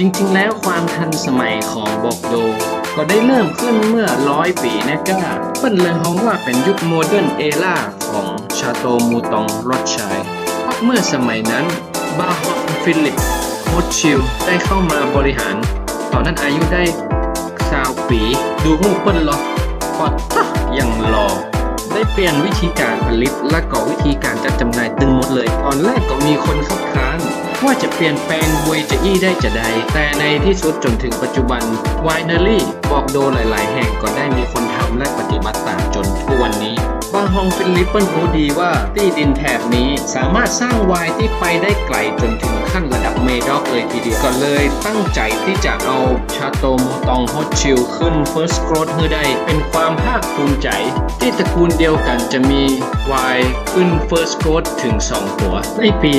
จริงๆ แล้วความทันสมัยของบอกโด ก็ได้เริ่มขึ้นเมื่อร้อยปีนะก้าเปิ้นเลยฮ้องว่าเป็นยุคโมเดิร์นเอล่าของชาโตมูตองรอดชัยเพราะเมื่อสมัยนั้นบาฮองฟิลิปโฮชิลได้เข้ามาบริหาร ตอนนั้นอายุได้สาวปีดูหูเปิ้นหรอกพอทะยังรอได้เปลี่ยนวิธีการผลิตและก็วิธีการจัดจำหน่ายตึงหมดเลย ตอนแรกก็มีคนคัดค้า ว่าจะเปลี่ยนแปลงเวยจะอี้ได้จะใด แต่ในที่สุดจนถึงปัจจุบันไวเนอรี่บอกโดหลาย ๆ แห่งก็ได้มีคนทำและปฏิบัติตามจนทุกวันนี้ บาฮองฟิลิปเปิลรู้ดีว่าที่ดินแถบนี้สามารถสร้างวน์ที่ไปได้ไกลจนถึงขั้นระดับเมดอกเลยทีเดียวก็เลยตั้งใจที่จะเอาชาโตมูตองฮอตชิลขึ้น First Growth ให้ได้เป็นความภาคภูมิใจ ที่ตระกูลเดียวกันจะมีวน์ขึ้น First Growth ถึง 2 หัว ในปี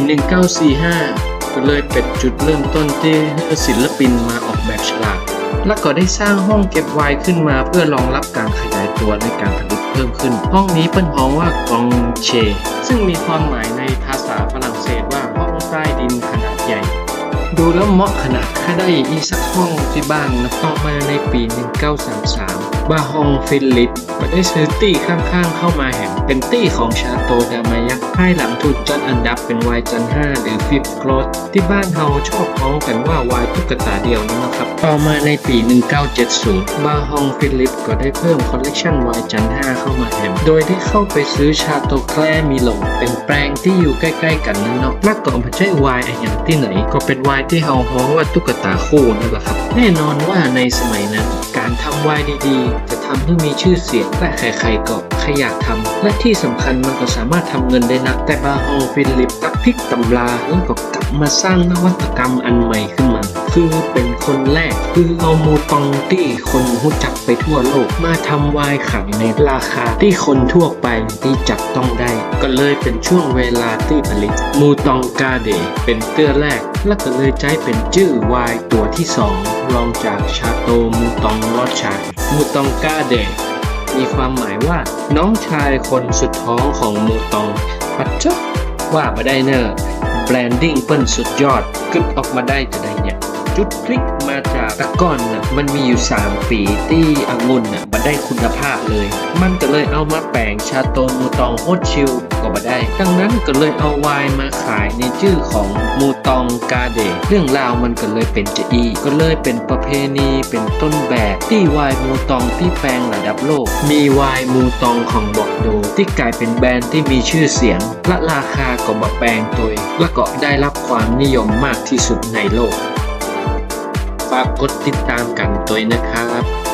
1945 ก็เลยเป็นจุดเริ่มต้นที่ศิลปินมาออกแบบฉลากและก็ได้สร้างห้องเก็บไวน์ขึ้นมาเพื่อรองรับการขยายตัวในการผลิต เพิ่มขึ้น ห้องนี้เปิ้นห้องว่ากองเช ซึ่งมีความหมายในภาษาฝรั่งเศสว่าห้องใต้ดินขนาดใหญ่ ดูแล้วเหมาะขนาดถ้าได้อีกสักห้องที่บ้านนะต่อมาในปี 1933 บาฮองฟิลิปก็ได้ซื้อตี้ข้างๆเข้ามาแห่งเป็นตี้ของชาโตดามายักภายหลังถูกจัดอันดับเป็นวายจันห้าหรือฟิฟโกรดที่บ้านเฮาชอบพ้องกันว่าวายตุ๊กตาเดียวนี่นะครับ ต่อมาในปี 1970 บาฮองฟิลิปก็ได้เพิ่มคอลเลกชันวายจันห้าเข้ามาแห่งโดยได้เข้าไปซื้อชาโตแคลมิโลเป็นแปลงที่อยู่ใกล้ๆกันนั่นเนาะและก็ไม่ใช่วายอย่างที่ไหน ก็เป็นวายที่เฮาฮ้องว่าตุ๊กตาคู่นั่นแหละครับ แน่นอนว่าในสมัยนั้น ทำวายดีๆจะ ทำให้มีชื่อเสียงและใครๆก็ใครอยากทำและที่สำคัญมันก็สามารถทำเงินได้นักแต่บาฮองฟิลิปตักพลิกตำราแล้วก็กลับมาสร้างนวัตกรรมอันใหม่ขึ้นมา คือเป็นคนแรก คือเอามูตองที่คนรู้จักไปทั่วโลกมาทำวายขายในราคาที่คนทั่วไปที่จับต้องได้ ก็เลยเป็นช่วงเวลาที่ผลิต มูตองกาเดเป็นเตื้อแรก และก็เลยใช้เป็นชื่อวายตัวที่สองรองจากชาโตมูตองรอดชาย มูตองกาเดมีความหมายว่าน้องชายคนสุดท้องของมูตองปัจจุว่ามาได้เนอร์แบรนดิ้งเปิ้นสุดยอดกึดออกมาได้จะได้เนี่ย จุดพลิกมาจากตะก้อนน่ะมันมีอยู่3ปีที่องุ่นน่ะมันได้คุณภาพเลย มันก็เลยเอามาแปลงชาโตมูตองโฮชชิลก็มาได้ ดังนั้นก็เลยเอาไวน์มาขายในชื่อของมูตองกาเดเรื่องราวมันก็เลยเป็นจะอีก็เลยเป็นประเพณีเป็นต้นแบบที่ไวน์มูตองที่แปลงระดับโลก มีไวน์มูตองของบอกโดที่กลายเป็นแบรนด์ที่มีชื่อเสียง และราคาก็มาแปลงตัวและก็ได้รับความนิยมมากที่สุดในโลก ฝากกดติดตามกันด้วยนะครับ